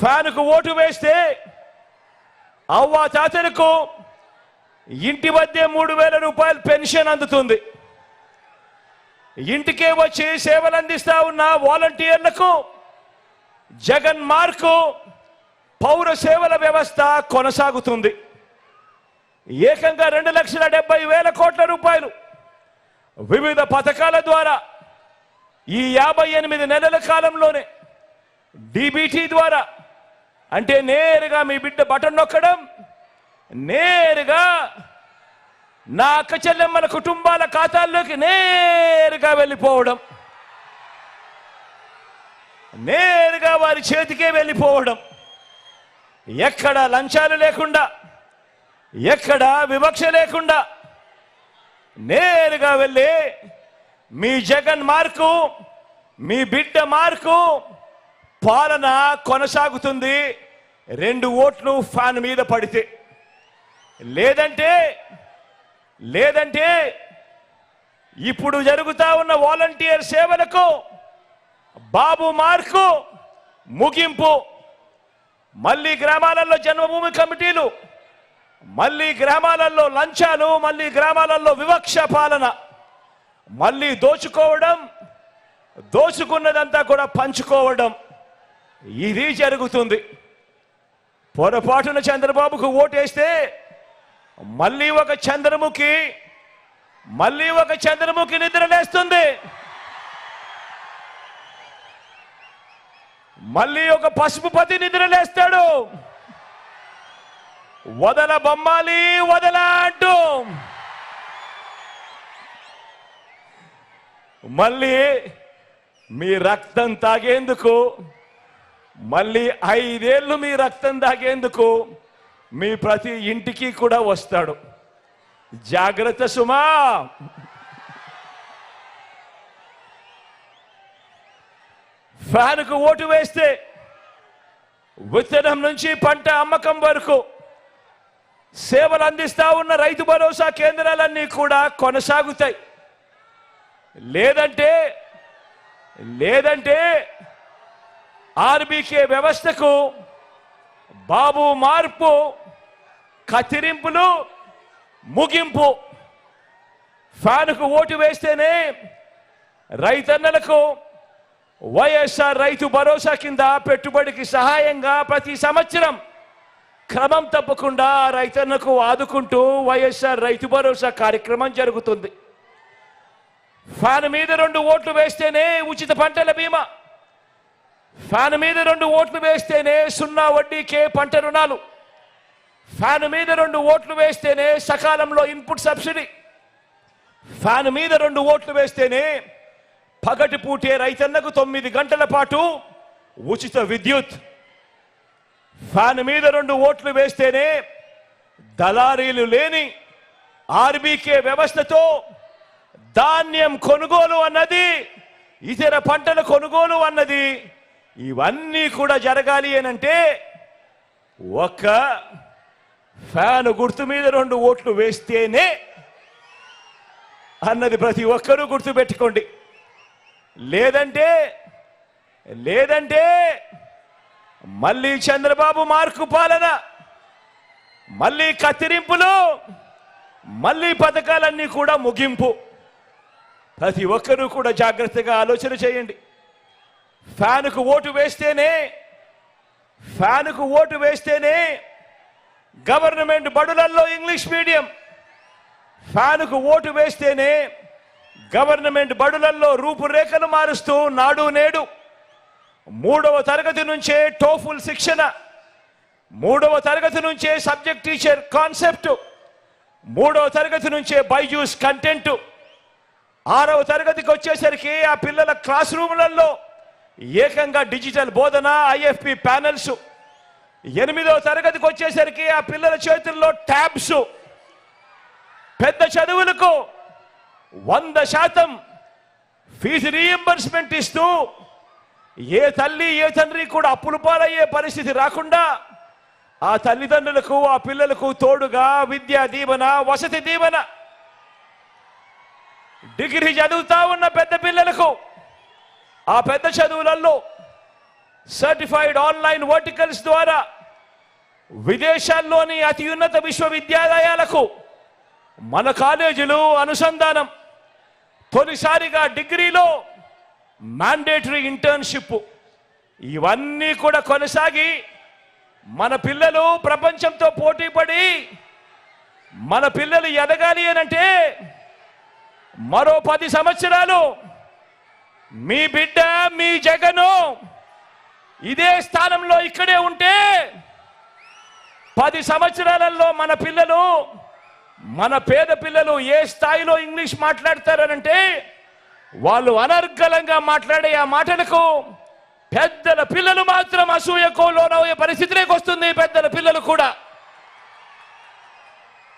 ఫ్యాన్కు vote వేస్తే అవ్వ తాతలకు ఇంటి మధ్య మూడు వేల రూపాయలు పెన్షన్ అందుతుంది. ఇంటికే వచ్చి సేవలు అందిస్తా ఉన్న వాలంటీర్లకు జగన్ మార్కు పౌర సేవల వ్యవస్థ కొనసాగుతుంది. ఏకంగా రెండు లక్షల డెబ్బై వేల కోట్ల రూపాయలు వివిధ పథకాల ద్వారా ఈ యాభై ఎనిమిది నెలల కాలంలోనే డిబిటీ ద్వారా అంటే నేరుగా మీ బిడ్డ బటన్ నొక్కడం నేరుగా నా అక్క చెల్లెమ్మల కుటుంబాల ఖాతాల్లోకి నేరుగా వెళ్ళిపోవడం నేరుగా వారి చేతికే వెళ్ళిపోవడం. ఎక్కడ లంచాలు లేకుండా ఎక్కడ వివక్ష లేకుండా నేరుగా వెళ్ళి మీ జగన్ మార్కు మీ బిడ్డ మార్కు పాలన కొనసాగుతుంది. రెండు ఓట్లు ఫ్యాన్ మీద పడితే. లేదంటే లేదంటే ఇప్పుడు జరుగుతా ఉన్న వాలంటీర్ సేవలకు బాబు మార్కు ముగింపు. మళ్ళీ గ్రామాలలో జన్మభూమి కమిటీలు మళ్ళీ గ్రామాలలో లంచాలు మళ్ళీ గ్రామాలలో వివక్ష పాలన. మళ్ళీ దోచుకోవడం దోచుకున్నదంతా కూడా పంచుకోవడం. ఇది జరుగుతుంది. పొరపాటున చంద్రబాబుకు ఓటేస్తే మళ్ళీ ఒక చంద్రముఖి మళ్ళీ ఒక చంద్రముఖి నిద్రలేస్తుంది మళ్ళీ ఒక పసుపు పతి నిద్రలేస్తాడు వదల బొమ్మాలి వదల అంటూ. మళ్ళీ మీ రక్తం తాగేందుకు మళ్ళీ ఐదేళ్ళు మీ రక్తం తాగేందుకు మీ ప్రతి ఇంటికి కూడా వస్తాడు. జాగ్రత్త సుమా. ఫ్యాన్కు ఓటు వేస్తే విత్తనం నుంచి పంట అమ్మకం వరకు సేవలు అందిస్తా ఉన్న రైతు భరోసా కేంద్రాలన్నీ కూడా కొనసాగుతాయి. లేదంటే లేదంటే ఆర్బీకే వ్యవస్థకు బాబు మార్పు కత్తిరింపులు ముగింపు. ఫ్యాన్కు ఓటు వేస్తేనే రైతన్నలకు వైఎస్ఆర్ రైతు భరోసా కింద పెట్టుబడికి సహాయంగా ప్రతి సంవత్సరం క్రమం తప్పకుండా రైతన్నకు ఆదుకుంటూ వైఎస్ఆర్ రైతు భరోసా కార్యక్రమం జరుగుతుంది. ఫ్యాన్ మీద రెండు ఓట్లు వేస్తేనే ఉచిత పంటల బీమా. ఫ్యాన్ మీద రెండు ఓట్లు వేస్తేనే సున్నా వడ్డీకే పంట రుణాలు. ఫ్యాన్ మీద రెండు ఓట్లు వేస్తేనే సకాలంలో ఇన్పుట్ సబ్సిడీ. ఫ్యాన్ మీద రెండు ఓట్లు వేస్తేనే పగటి పూటే రైతన్నకు తొమ్మిది గంటల పాటు ఉచిత విద్యుత్. ఫ్యాన్ మీద రెండు ఓట్లు వేస్తేనే దళారీలు లేని ఆర్బీకే వ్యవస్థతో ధాన్యం కొనుగోలు అన్నది ఇతర పంటల కొనుగోలు అన్నది ఇవన్నీ కూడా జరగాలి అనంటే ఒక ఫ్యాన్ గుర్తు మీద రెండు ఓట్లు వేస్తేనే అన్నది ప్రతి ఒక్కరూ గుర్తుపెట్టుకోండి. లేదంటే లేదంటే మళ్ళీ చంద్రబాబు మార్కు పాలన మళ్ళీ కత్తిరింపులు మళ్ళీ పథకాలన్నీ కూడా ముగింపు. ప్రతి ఒక్కరూ కూడా జాగ్రత్తగా ఆలోచన చేయండి. ఫ్యాన్కు ఓటు వేస్తేనే ఫ్యాన్కు ఓటు వేస్తేనే గవర్నమెంట్ బడులల్లో ఇంగ్లీష్ మీడియం. ఫ్యాన్కు ఓటు వేస్తేనే గవర్నమెంట్ బడులల్లో రూపురేఖలు మారుస్తూ నాడు నేడు. మూడవ తరగతి నుంచే టోఫుల్ శిక్షణ. మూడవ తరగతి నుంచే సబ్జెక్ట్ టీచర్ కాన్సెప్ట్. మూడవ తరగతి నుంచే బైజూస్ కంటెంట్. ఆరవ తరగతికి వచ్చేసరికి ఆ పిల్లల క్లాస్ రూములలో ఏకంగా డిజిటల్ బోధన ఐఎఫ్పి ప్యానెల్స్. ఎనిమిదో తరగతికి వచ్చేసరికి ఆ పిల్లల చేతుల్లో ట్యాబ్స్. పెద్ద చదువులకు వంద శాతం ఫీజు రీఎంబర్స్మెంట్ ఇస్తూ ఏ తల్లి ఏ తండ్రి కూడా అప్పులు పాలయ్యే పరిస్థితి రాకుండా ఆ తల్లిదండ్రులకు ఆ పిల్లలకు తోడుగా విద్యా దీవెన వసతి దీవెన. డిగ్రీ చదువుతా ఉన్న పెద్ద పిల్లలకు ఆ పెద్ద చదువులలో సర్టిఫైడ్ ఆన్లైన్ వర్టికల్స్ ద్వారా విదేశాల్లోని అతి ఉన్నత విశ్వవిద్యాలయాలకు మన కాలేజీలు అనుసంధానం. తొలిసారిగా డిగ్రీలో మ్యాండేటరీ ఇంటర్న్షిప్ ఇవన్నీ కూడా కొనసాగి మన పిల్లలు ప్రపంచంతో పోటీపడి మన పిల్లలు ఎదగాలి అనంటే మరో పది సంవత్సరాలు మీ బిడ్డ మీ జగను ఇదే స్థానంలో ఇక్కడే ఉంటే పది సంవత్సరాలలో మన పిల్లలు మన పేద పిల్లలు ఏ స్థాయిలో ఇంగ్లీష్ మాట్లాడతారనంటే వాళ్ళు అనర్గళంగా మాట్లాడే ఆ మాటలకు పెద్దల పిల్లలు మాత్రం అసూయకు లోనయ్యే పరిస్థితిలోకి వస్తుంది పెద్దల పిల్లలు కూడా.